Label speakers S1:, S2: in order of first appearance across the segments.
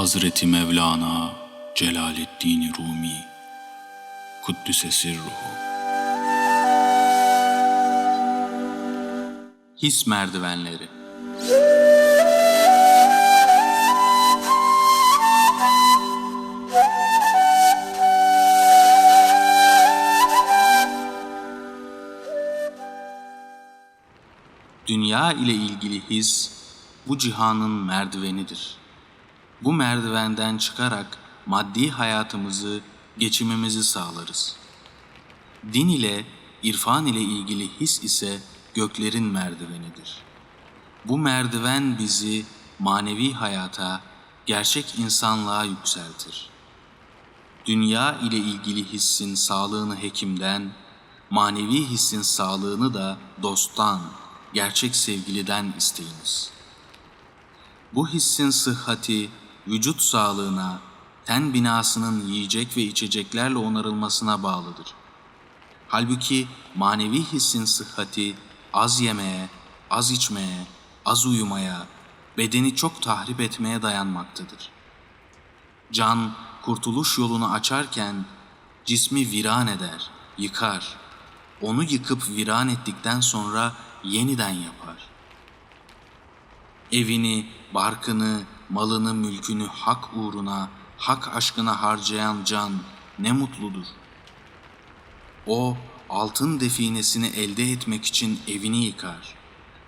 S1: Hazreti Mevlana Celaleddin Rumi. Kuddüse Sirruhu His merdivenleri. Dünya ile ilgili his bu cihanın merdivenidir. Bu merdivenden çıkarak maddi hayatımızı, geçimimizi sağlarız. Din ile, irfan ile ilgili his ise göklerin merdivenidir. Bu merdiven bizi manevi hayata, gerçek insanlığa yükseltir. Dünya ile ilgili hissin sağlığını hekimden, manevi hissin sağlığını da dosttan, gerçek sevgiliden isteyiniz. Bu hissin sıhhati, vücut sağlığına, ten binasının yiyecek ve içeceklerle onarılmasına bağlıdır. Halbuki manevi hissin sıhhati az yemeye, az içmeye, az uyumaya, bedeni çok tahrip etmeye dayanmaktadır. Can kurtuluş yolunu açarken cismi viran eder, yıkar. Onu yıkıp viran ettikten sonra yeniden yapar. Evini, barkını, malını, mülkünü hak uğruna, hak aşkına harcayan can ne mutludur. O altın definesini elde etmek için evini yıkar.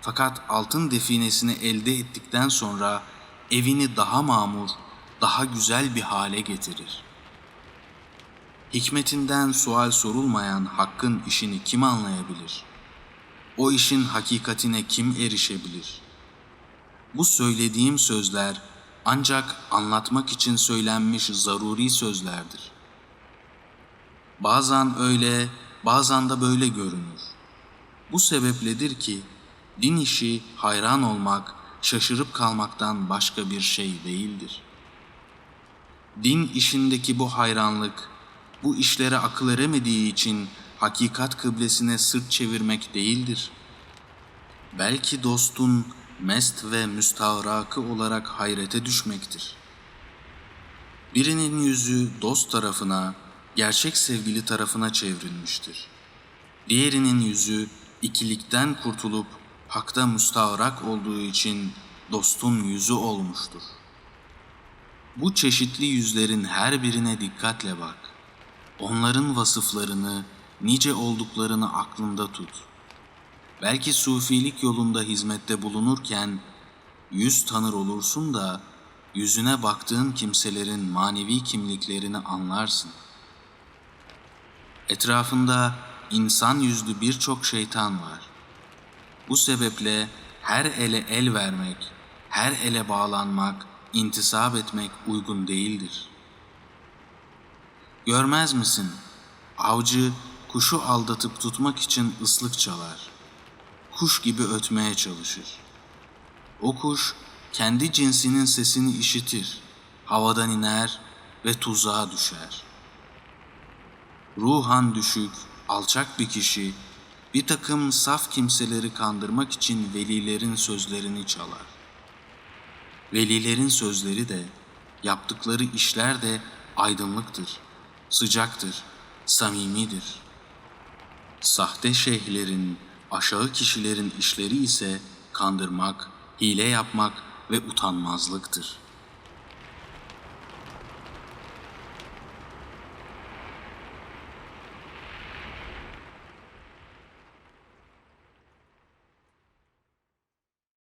S1: Fakat altın definesini elde ettikten sonra evini daha mamur, daha güzel bir hale getirir. Hikmetinden sual sorulmayan hakkın işini kim anlayabilir? O işin hakikatine kim erişebilir? Bu söylediğim sözler ancak anlatmak için söylenmiş zaruri sözlerdir. Bazen öyle, bazen de böyle görünür. Bu sebepledir ki din işi hayran olmak, şaşırıp kalmaktan başka bir şey değildir. Din işindeki bu hayranlık, bu işlere akıl eremediği için hakikat kıblesine sırt çevirmek değildir. Belki dostun mest ve müstahrakı olarak hayrete düşmektir. Birinin yüzü dost tarafına, gerçek sevgili tarafına çevrilmiştir. Diğerinin yüzü ikilikten kurtulup hakta müstahrak olduğu için dostun yüzü olmuştur. Bu çeşitli yüzlerin her birine dikkatle bak. Onların vasıflarını, nice olduklarını aklında tut. Belki sufilik yolunda hizmette bulunurken yüz tanır olursun da yüzüne baktığın kimselerin manevi kimliklerini anlarsın. Etrafında insan yüzlü birçok şeytan var. Bu sebeple her ele el vermek, her ele bağlanmak, intisap etmek uygun değildir. Görmez misin? Avcı kuşu aldatıp tutmak için ıslık çalar. Kuş gibi ötmeye çalışır. O kuş kendi cinsinin sesini işitir, havadan iner ve tuzağa düşer. Ruhan düşük, alçak bir kişi bir takım saf kimseleri kandırmak için velilerin sözlerini çalar. Velilerin sözleri de, yaptıkları işler de aydınlıktır, sıcaktır, samimidir. Sahte şeyhlerin, aşağı kişilerin işleri ise kandırmak, hile yapmak ve utanmazlıktır.''